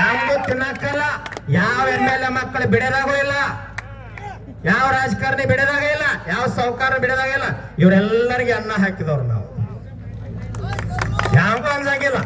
ಯಾವುದು ತಿನ್ನಕ್ಕಲ್ಲ ಯಾವ M L A ಮಕ್ಕಳು ಬಿಡೋದಾಗೂ ಇಲ್ಲ. ಯಾವ ರಾಜಕಾರಣಿ ಬಿಡದಾಗ ಇಲ್ಲ. ಯಾವ ಸಾಹುಕಾರ ಬಿಡದಾಗ ಇಲ್ಲ. ಇವರೆಲ್ಲರಿಗೆ ಅನ್ನ ಹಾಕಿದವ್ರು ನಾವು. ಯಾವಾಗೂ ಅನ್ಸಂಗಿಲ್ಲ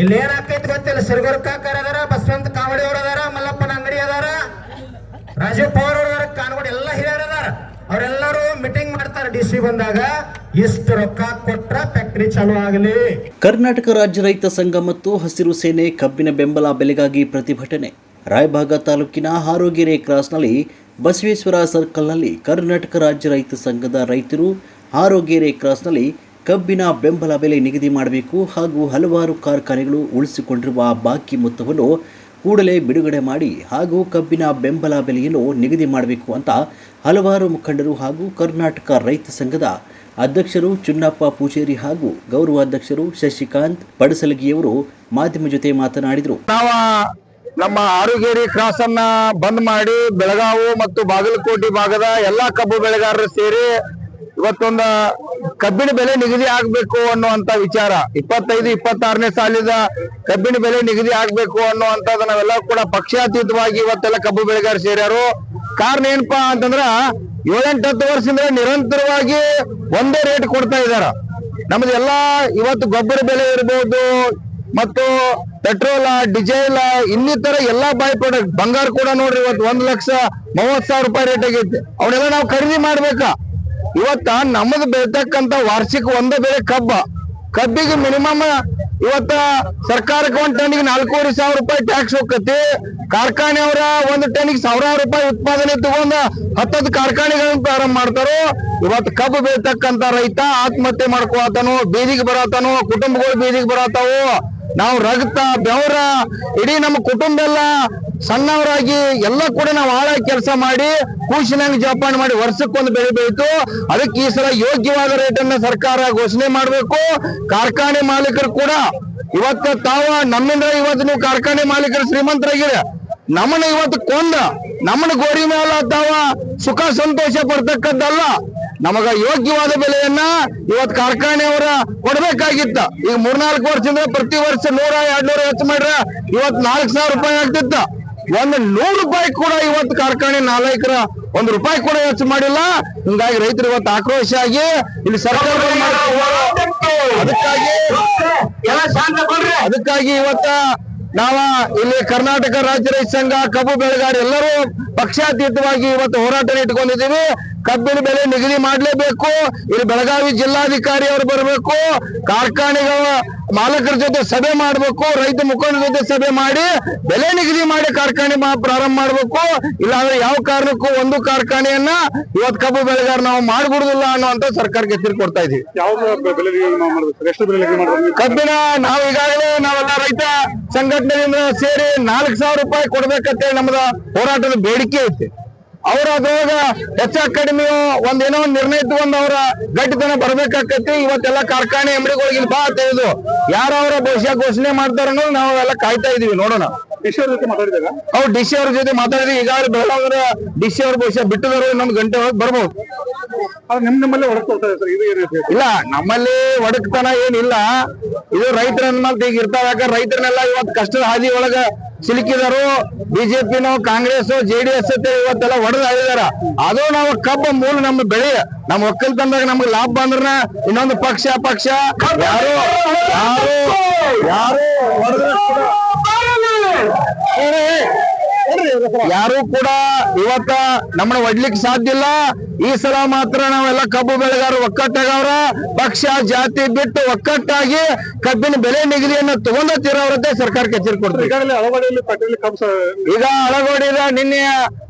ಇಲ್ಲಿ ಏನಾಗ್ತೈತಿ ಗೊತ್ತಿಲ್ಲ. ಸಿರಗುರ್ ಕಾಕರ್ ಅದಾರ, ಬಸವಂತ ಕಾವಡಿ ಅವ್ರ ಅದಾರ, ಮಲ್ಲಪ್ಪನ ಅಂಗಡಿ ಅದಾರ, ರಾಜೀವ್ ಪವಾರ್ ಅವ್ರು ಕಾನಗೋಡಿ ಎಲ್ಲ ಹಿರಿಯರು ಅದಾರ. ಅವರೆಲ್ಲರೂ ಮೀಟಿಂಗ್ ಮಾಡ್ತಾರೆ. ಡಿ ಸಿ ಬಂದಾಗ ಇಷ್ಟು ರೊಕ್ಕ ಕೊಟ್ರ ಫ್ಯಾಕ್ಟ್ರಿ ಚಾಲು ಆಗಲಿ? ಕರ್ನಾಟಕ ರಾಜ್ಯ ರೈತ ಸಂಘ ಮತ್ತು ಹಸಿರು ಸೇನೆ ಕಬ್ಬಿನ ಬೆಂಬಲ ಬೆಲೆಗಾಗಿ ಪ್ರತಿಭಟನೆ. ರಾಯಭಾಗ ತಾಲೂಕಿನ ಹಾರೋಗೆರೆ ಕ್ರಾಸ್ನಲ್ಲಿ ಬಸವೇಶ್ವರ ಸರ್ಕಲ್ನಲ್ಲಿ ಕರ್ನಾಟಕ ರಾಜ್ಯ ರೈತ ಸಂಘದ ರೈತರು ಹಾರೋಗೆರೆ ಕ್ರಾಸ್ನಲ್ಲಿ ಕಬ್ಬಿನ ಬೆಂಬಲ ಬೆಲೆ ನಿಗದಿ ಮಾಡಬೇಕು ಹಾಗೂ ಹಲವಾರು ಕಾರ್ಖಾನೆಗಳು ಉಳಿಸಿಕೊಂಡಿರುವ ಬಾಕಿ ಮೊತ್ತವನ್ನು ಕೂಡಲೇ ಬಿಡುಗಡೆ ಮಾಡಿ ಹಾಗೂ ಕಬ್ಬಿನ ಬೆಂಬಲ ಬೆಲೆಯನ್ನು ನಿಗದಿ ಮಾಡಬೇಕು ಅಂತ ಹಲವಾರು ಮುಖಂಡರು ಹಾಗೂ ಕರ್ನಾಟಕ ರೈತ ಸಂಘದ ಅಧ್ಯಕ್ಷರು ಚುನ್ನಪ್ಪ ಪೂಜೇರಿ ಹಾಗೂ ಗೌರವಾಧ್ಯಕ್ಷರು ಶಶಿಕಾಂತ್ ಪಡಸಲಗಿಯವರು ಮಾಧ್ಯಮ ಜೊತೆ ಮಾತನಾಡಿದರು. ನಾವು ನಮ್ಮ ಆರುಗೇರಿ ಕ್ರಾಸ್ ಅನ್ನ ಬಂದ್ ಮಾಡಿ ಬೆಳಗಾವು ಮತ್ತು ಬಾಗಲಕೋಟೆ ಭಾಗದ ಎಲ್ಲಾ ಕಬ್ಬು ಬೆಳೆಗಾರರು ಸೇರಿ ಇವತ್ತೊಂದ ಕಬ್ಬಿನ ಬೆಲೆ ನಿಗದಿ ಆಗ್ಬೇಕು ಅನ್ನುವಂತ ವಿಚಾರ. ಇಪ್ಪತ್ತೈದು, ಇಪ್ಪತ್ತಾರನೇ ಸಾಲಿದ ಕಬ್ಬಿನ ಬೆಲೆ ನಿಗದಿ ಆಗ್ಬೇಕು ಅನ್ನುವಂಥದ್ದು ನಾವೆಲ್ಲ ಕೂಡ ಪಕ್ಷಾತೀತವಾಗಿ ಇವತ್ತೆಲ್ಲ ಕಬ್ಬು ಬೆಳೆಗಾರರು ಸೇರ್ಯಾರು. ಕಾರಣ ಏನಪ್ಪಾ ಅಂತಂದ್ರ ಏಳೆಂಟು, ಹತ್ತು ವರ್ಷದಿಂದ ನಿರಂತರವಾಗಿ ಒಂದೇ ರೇಟ್ ಕೊಡ್ತಾ ಇದಾರ. ನಮ್ದೆಲ್ಲ ಇವತ್ತು ಗೊಬ್ಬರ ಬೆಲೆ ಇರ್ಬೋದು ಮತ್ತು ಪೆಟ್ರೋಲ, ಡೀಸೆಲ್, ಇನ್ನಿತರ ಎಲ್ಲಾ ಬೈ ಪ್ರಾಡಕ್ಟ್ ಬಂಗಾರ ಕೂಡ ನೋಡ್ರಿ ಇವತ್ತು ಒಂದ್ ಲಕ್ಷ ಮೂವತ್ ಸಾವಿರ ರೂಪಾಯಿ ರೇಟ್ ಆಗೈತೆ. ಅವನ್ನೆಲ್ಲ ನಾವು ಖರೀದಿ ಮಾಡ್ಬೇಕ? ಇವತ್ತ ನಮ್ಮದು ಬೆಳ್ತಕ್ಕಂತ ವಾರ್ಷಿಕ ಒಂದೇ ಬೆಳೆ ಕಬ್ಬ. ಕಬ್ಬಿಗೆ ಮಿನಿಮಮ್ ಇವತ್ತ ಸರ್ಕಾರಕ್ಕೆ ಒಂದ್ ಟನ್ನಿಗೆ ನಾಲ್ಕೂವರೆ ಸಾವಿರ ರೂಪಾಯಿ ಟ್ಯಾಕ್ಸ್ ಹೋಗತಿ ಕಾರ್ಖಾನೆ ಅವರ ಒಂದು ಟನ್ನಿಗೆ ಸಾವಿರಾರು ರೂಪಾಯಿ ಉತ್ಪಾದನೆ ತಗೊಂಡ ಹತ್ತತ್ತು ಕಾರ್ಖಾನೆಗಳನ್ನ ಪ್ರಾರಂಭ ಮಾಡ್ತಾರೋ, ಇವತ್ತು ಕಬ್ಬು ಬೆಳ್ತಕ್ಕಂತ ರೈತ ಆತ್ಮಹತ್ಯೆ ಮಾಡ್ಕೊಳತಾನು ಬೀದಿಗೆ ಬರತಾನು ಕುಟುಂಬಗಳು ಬೀದಿಗೆ ಬರತಾವು ನಾವು ರಕ್ತ ಬೆವರ, ಇಡೀ ನಮ್ಮ ಕುಟುಂಬ ಎಲ್ಲ ಸಣ್ಣವರಾಗಿ ಎಲ್ಲ ಕೂಡ ನಾವು ಆಳ ಕೆಲಸ ಮಾಡಿ ಕೂಸಿನಂಗ್ ಜೋಪಾನ ಮಾಡಿ ವರ್ಷಕ್ಕೊಂದು ಬೆಳೆ ಬೆಳೀತು ಅದಕ್ಕೆ ಈ ಸಲ ಯೋಗ್ಯವಾದ ರೇಟನ್ನ ಸರ್ಕಾರ ಘೋಷಣೆ ಮಾಡಬೇಕು. ಕಾರ್ಖಾನೆ ಮಾಲೀಕರು ಕೂಡ ಇವತ್ತ ತಾವ ನಮ್ಮಿಂದ ಇವತ್ತು ನೀವು ಕಾರ್ಖಾನೆ ಮಾಲೀಕರು ಶ್ರೀಮಂತರಾಗಿರ. ನಮ್ಮನ್ನ ಇವತ್ತು ಕೊಂದ, ನಮ್ಮನ್ನ ಗೋರಿ ಮೇಲೆ ತಾವ ಸುಖ ಸಂತೋಷ ಪಡ್ತಕ್ಕದ್ದಲ್ಲ. ನಮಗ ಯೋಗ್ಯವಾದ ಬೆಲೆಯನ್ನ ಇವತ್ ಕಾರ್ಖಾನೆಯವರ ಕೊಡ್ಬೇಕಾಗಿತ್ತ. ಈಗ ಮೂರ್ನಾಲ್ಕು ವರ್ಷದಿಂದ ಪ್ರತಿ ವರ್ಷ ನೂರ ಎರಡ್ ನೂರ ಹೆಚ್ಚು ಮಾಡ್ರ ಇವತ್ ನಾಲ್ಕ್ ಸಾವಿರ ರೂಪಾಯಿ ಆಗ್ತಿತ್ತ. ಒಂದು ನೂರು ರೂಪಾಯಿ ಕೂಡ ಇವತ್ತು ಕಾರ್ಖಾನೆ ನಾಲ್ಕರ ಒಂದು ರೂಪಾಯಿ ಕೂಡ ಹೆಚ್ಚು ಮಾಡಿಲ್ಲ. ಹಿಂಗಾಗಿ ರೈತರು ಇವತ್ತು ಆಕ್ರೋಶ ಆಗಿ ಇಲ್ಲಿ ಸರ್ಕಾರ ಅದಕ್ಕಾಗಿ ಅದಕ್ಕಾಗಿ ಇವತ್ತ ನಾವ ಇಲ್ಲಿ ಕರ್ನಾಟಕ ರಾಜ್ಯ ರೈತ ಸಂಘ ಕಬ್ಬು ಬೆಳೆಗಾರ ಎಲ್ಲರೂ ಪಕ್ಷಾತೀತವಾಗಿ ಇವತ್ತು ಹೋರಾಟ ಇಟ್ಕೊಂಡಿದ್ದೀವಿ. ಕಬ್ಬಿನ ಬೆಲೆ ನಿಗದಿ ಮಾಡಲೇಬೇಕು. ಇಲ್ಲಿ ಬೆಳಗಾವಿ ಜಿಲ್ಲಾಧಿಕಾರಿ ಅವರು ಬರಬೇಕು. ಕಾರ್ಖಾನೆಗಳ ಮಾಲಕರ ಜೊತೆ ಸಭೆ ಮಾಡಬೇಕು. ರೈತ ಮುಖಂಡರ ಜೊತೆ ಸಭೆ ಮಾಡಿ ಬೆಲೆ ನಿಗದಿ ಮಾಡಿ ಕಾರ್ಖಾನೆ ಪ್ರಾರಂಭ ಮಾಡಬೇಕು. ಇಲ್ಲಾಂದ್ರೆ ಯಾವ ಕಾರಣಕ್ಕೂ ಒಂದು ಕಾರ್ಖಾನೆಯನ್ನ ಇವತ್ತು ಕಬ್ಬು ಬೆಳೆಗಾರ ನಾವು ಮಾಡ್ಬಿಡುದಿಲ್ಲ ಅನ್ನುವಂತ ಸರ್ಕಾರಕ್ಕೆ ಎಚ್ಚರಿಕೆ ಕೊಡ್ತಾ ಇದೀವಿ ಕಬ್ಬಿನ ನಾವು ಈಗಾಗಲೇ ನಾವೆಲ್ಲ ರೈತ ಸಂಘಟನೆಯಿಂದ ಸೇರಿ ನಾಲ್ಕು ಸಾವಿರ ರೂಪಾಯಿ ಕೊಡ್ಬೇಕಂತೇಳಿ ನಮ್ದ ಹೋರಾಟದ ಬೇಡಿಕೆ ಐತಿ. ಅವ್ರ ಅದ್ರೊಳಗ ಹೆಚ್ಚ ಕಡಿಮೆ ಒಂದ್ ಏನೋ ಒಂದ್ ನಿರ್ಣಯ ತಗೊಂಡ್ ಅವ್ರ ಗಟ್ಟಿತನ ಬರ್ಬೇಕಾಕತಿ ಇವತ್ತೆಲ್ಲ ಕಾರ್ಖಾನೆ ಅಂಗಡಿಗಳಿಗೆ ಬಾ ತೆಗೆದು ಯಾರ ಅವರ ಭವಿಷ್ಯ ಘೋಷಣೆ ಮಾಡ್ತಾರ ಅನ್ನೋದು ನಾವು ಎಲ್ಲ ಕಾಯ್ತಾ ಇದೀವಿ ನೋಡೋಣ. ಈಶ್ವರ ಜೊತೆ ಮಾತಾಡಿದಾಗ? ಅವ್ರು ಡಿ ಸಿ ಅವ್ರ ಜೊತೆ ಮಾತಾಡಿದ್ವಿ. ಈಗಾಗಲೇ ಬೆಳಗಾವಿ ಡಿ ಸಿ ಅವ್ರ ಭವಿಷ್ಯ ಬಿಟ್ಟದವ್ರು ಇನ್ನೊಂದು ಗಂಟೆ ಒಳಗೆ ಬರ್ಬೋದು. ಇಲ್ಲ ನಮ್ಮಲ್ಲಿ ಒಡಕ್ತನ ಏನಿಲ್ಲ. ಇದು ರೈತರ ಮೇಲೆ ಈಗ ಇರ್ತಾವ. ಯಾಕಂದ್ರೆ ರೈತರನ್ನೆಲ್ಲ ಇವತ್ತು ಕಷ್ಟದ ಹಾದಿ ಒಳಗ ಸಿಲುಕಿದಾರು. ಬಿಜೆಪಿನೋ ಕಾಂಗ್ರೆಸ್ ಜೆಡಿಎಸ್ ಇವತ್ತೆಲ್ಲ ಹೊಡೆದು ಹಾಳಿದಾರ ಅದು ನಾವು ಕಬ್ಬ ಮೂಲ ನಮ್ಮ ಬೆಳೆ. ನಮ್ಮ ಒಕ್ಕಲ್ತನದಾಗ ನಮ್ಗೆ ಲಾಭ ಬಂದ್ರ ಇನ್ನೊಂದು ಪಕ್ಷ ಪಕ್ಷ. ಯಾರು ಯಾರು ಯಾರು ಯಾರು ಕೂಡ ಇವತ್ತ ನಮ್ಮನ್ನ ಒಡ್ಲಿಕ್ಕೆ ಸಾಧ್ಯ ಇಲ್ಲ. ಈ ಸಲ ಮಾತ್ರ ನಾವೆಲ್ಲ ಕಬ್ಬು ಬೆಳೆಗಾರ ಒಕ್ಕಟ್ಟಾಗವ್ರ. ಪಕ್ಷ ಜಾತಿ ಬಿಟ್ಟು ಒಕ್ಕಟ್ಟಾಗಿ ಕಬ್ಬಿನ ಬೆಲೆ ನಿಗದಿಯನ್ನು ತಗೊಂಡ ತೀರವ್ರದ್ದೇ ಸರ್ಕಾರಕ್ಕೆ ಎಚ್ಚರಿಕೆ ಕೊಡ್ತೀವಿ. ಈಗ ಅಳಗೋಡಿದ ನಿನ್ನೆ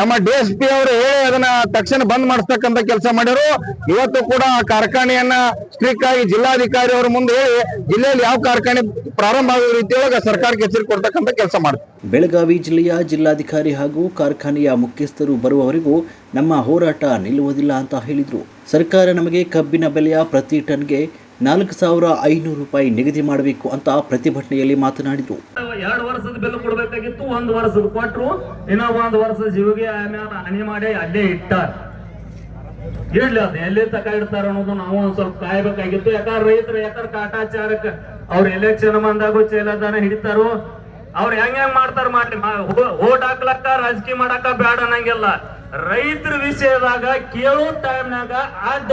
ನಮ್ಮ ಡಿ ಎಸ್ ಪಿ ಅವರು ಹೇಳಿ ಅದನ್ನ ತಕ್ಷಣ ಬಂದ್ ಮಾಡಿಸ್ತಕ್ಕಂತ ಕೆಲಸ ಮಾಡಿದ್ರು. ಇವತ್ತು ಕೂಡ ಆ ಕಾರ್ಖಾನೆಯನ್ನ ಸ್ಟ್ರಿಕ್ ಆಗಿ ಜಿಲ್ಲಾಧಿಕಾರಿ ಅವರ ಮುಂದೆ ಹೇಳಿ ಜಿಲ್ಲೆಯಲ್ಲಿ ಯಾವ ಕಾರ್ಖಾನೆ ಪ್ರಾರಂಭ ಆಗೋ ರೀತಿಯೊಳಗೆ ಸರ್ಕಾರಕ್ಕೆ ಎಚ್ಚರಿಕೆ ಕೊಡ್ತಕ್ಕಂತ ಕೆಲಸ ಮಾಡ್ತಾರೆ ಬೆಳಗಾವಿ ಜಿಲ್ಲೆಯ ಜಿಲ್ಲಾಧಿಕಾರಿ ಹಾಗೂ ಕಾರ್ಖಾನೆಯ ಮುಖ್ಯಸ್ಥರು ಬರುವವರೆಗೂ ನಮ್ಮ ಹೋರಾಟ ನಿಲ್ಲುವುದಿಲ್ಲ ಅಂತ ಹೇಳಿದರು. ಸರ್ಕಾರ ನಮಗೆ ಕಬ್ಬಿನ ಬೆಲೆಯ ಪ್ರತಿ ಟನ್ಗೆ ನಾಲ್ಕು ಸಾವಿರ ಐನೂರು ರೂಪಾಯಿ ನಿಗದಿ ಮಾಡಬೇಕು ಅಂತ ಪ್ರತಿಭಟನೆಯಲ್ಲಿ ಮಾತನಾಡಿದರು. ಎರಡು ವರ್ಷದ ಬೆಲೆ ಕೊಡಬೇಕಾಗಿತ್ತು, ಒಂದು ವರ್ಷದ ಕೊಟ್ರು ಇನ್ನೊಬ್ಬ ಒಂದು ವರ್ಷದ ಜೀವಿಗೆ ಆಮೇಲೆ ಹನಿ ಮಾಡಿ ಅಲ್ಲೇ ಇಟ್ಟಾರ. ಇಡ್ಲಿ ಅದು ಎಲ್ಲಿ ತಕ ಇಡ್ತಾರ ಅನ್ನೋದು ನಾವು ಒಂದ್ ಸ್ವಲ್ಪ ಕಾಯಬೇಕಾಗಿತ್ತು. ಯಾಕಂದ್ರೆ ರೈತರು ಯಾಕಂದ್ರೆ ಕಾಟಾಚಾರಕ್ಕೆ ಅವ್ರ ಎಲೆಕ್ಷನ್ ಬಂದಾಗ ಚೇಲದಾನ ಹಿಡಿತಾರೋ ಅವ್ರು ಹೆಂಗ್ ಹೆಂಗ್ ಮಾಡ್ತಾರ ಮಾಡ್ಲಿ ಓಟ್ ಹಾಕ್ಲಕ್ಕ ರಾಜಕೀಯ ಮಾಡಾಕ ಬೇಡ ಅನ್ನಂಗಿಲ್ಲ. ರೈತರ ವಿಷಯದಾಗ ಕೇಳೋ ಟೈಮ್ನಾಗ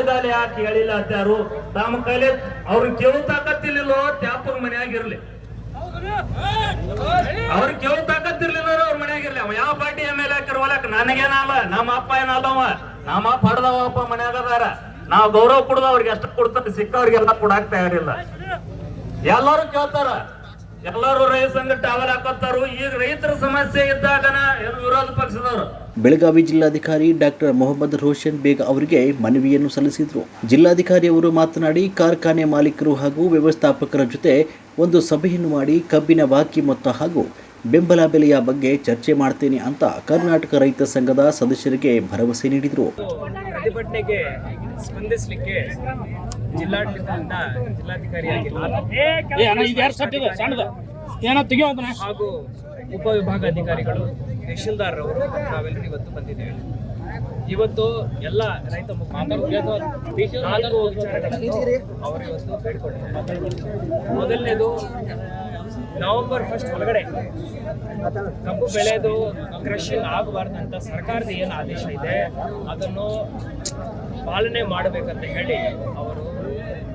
ಗಾಲಿ ಯಾಕೆ ಹೇಳಿಲ್ಲ ಅತ್ಯಾರು ತಮ್ಮ ಕೈಲಿ ಅವ್ರನ್ನ ಕೇಳೋ ತಾಕತ್ತಿರ್ಲಿಲ್ಲೋ, ತ್ಯಾಪುರ್ ಮನೆಯಾಗಿರ್ಲಿ ಅವ್ರ ಕೇಳೋ ತಾಕತ್ತಿರ್ಲಿಲ್ಲ ಅವ್ರ ಮನೆಯಾಗಿರ್ಲಿ ಅವ ಯಾವ ಪಾರ್ಟಿ ಎಂ ಎಲ್ ಹಾಕಿರ್ ಹೊಲಕ್ ನನಗೇನಲ್ಲ, ನಮ್ಮ ಅಪ್ಪ ಏನಲ್ಲವ ನಮ್ಮ ಅಪ್ಪ ಹಡ್ದವಪ್ಪ ಮನ್ಯಾಗ ಅದಾರ. ನಾವ್ ಗೌರವ ಕೊಡುದ ಅವ್ರಿಗೆ ಎಷ್ಟು ಕೊಡ್ತಾರೆ, ಸಿಕ್ಕವ್ರಿಗೆಲ್ಲ ಕೊಡಾಕ್ ತಯಾರಿಲ್ಲ. ಎಲ್ಲಾರು ಕೇಳ್ತಾರ. ಎಲ್ಲಾರು ರೈತ ಸಂಘ ಟಾವಲ್ ಹಾಕೋತಾರು. ಈಗ ರೈತರ ಸಮಸ್ಯೆ ಇದ್ದಾಗನ ಏನು ವಿರೋಧ ಪಕ್ಷದವರು? ಬೆಳಗಾವಿ ಜಿಲ್ಲಾಧಿಕಾರಿ ಡಾಕ್ಟರ್ ಮೊಹಮ್ಮದ್ ರೋಷನ್ ಬೇಗ್ ಅವರಿಗೆ ಮನವಿಯನ್ನು ಸಲ್ಲಿಸಿದರು. ಜಿಲ್ಲಾಧಿಕಾರಿ ಅವರು ಮಾತನಾಡಿ ಕಾರ್ಖಾನೆ ಮಾಲೀಕರು ಹಾಗೂ ವ್ಯವಸ್ಥಾಪಕರ ಜೊತೆ ಒಂದು ಸಭೆಯನ್ನು ಮಾಡಿ ಕಬ್ಬಿನ ಬಾಕಿ ಮೊತ್ತ ಹಾಗೂ ಬೆಂಬಲ ಬೆಲೆಯ ಬಗ್ಗೆ ಚರ್ಚೆ ಮಾಡ್ತೇನೆ ಅಂತ ಕರ್ನಾಟಕ ರೈತ ಸಂಘದ ಸದಸ್ಯರಿಗೆ ಭರವಸೆ ನೀಡಿದರು. ಪ್ರತಿಭಟನೆಗೆ ಸ್ಪಂದಿಸಲಿಕ್ಕೆ ಜಿಲ್ಲಾಡಳಿತದಿಂದ ಜಿಲ್ಲಾಧಿಕಾರಿಯಾಗಿ ನಾನು ಹಾಗೂ ಉಪವಿಭಾಗಾಧಿಕಾರಿಗಳು ತಹಶೀಲ್ದಾರ್ ಅವರು ನಾವೆಲ್ಲರೂ ಇವತ್ತು ಬಂದಿದ್ದೇವೆ. ಇವತ್ತು ಎಲ್ಲ ರೈತ ಮುಖಾಂತರ ನಾಲ್ಕು ವಿಚಾರಗಳನ್ನು ಅವರು ಇವತ್ತು ಬೇಡಿಕೊಂಡಿದ್ದಾರೆ. ಮೊದಲನೇದು ನವೆಂಬರ್ ಫಸ್ಟ್ ಒಳಗಡೆ ಕಬ್ಬು ಬೆಳೆದು ಕ್ರಷಿಂಗ್ ಆಗಬಾರ್ದಂತ ಸರ್ಕಾರದ ಏನು ಆದೇಶ ಇದೆ ಅದನ್ನು ಪಾಲನೆ ಮಾಡಬೇಕಂತ ಹೇಳಿ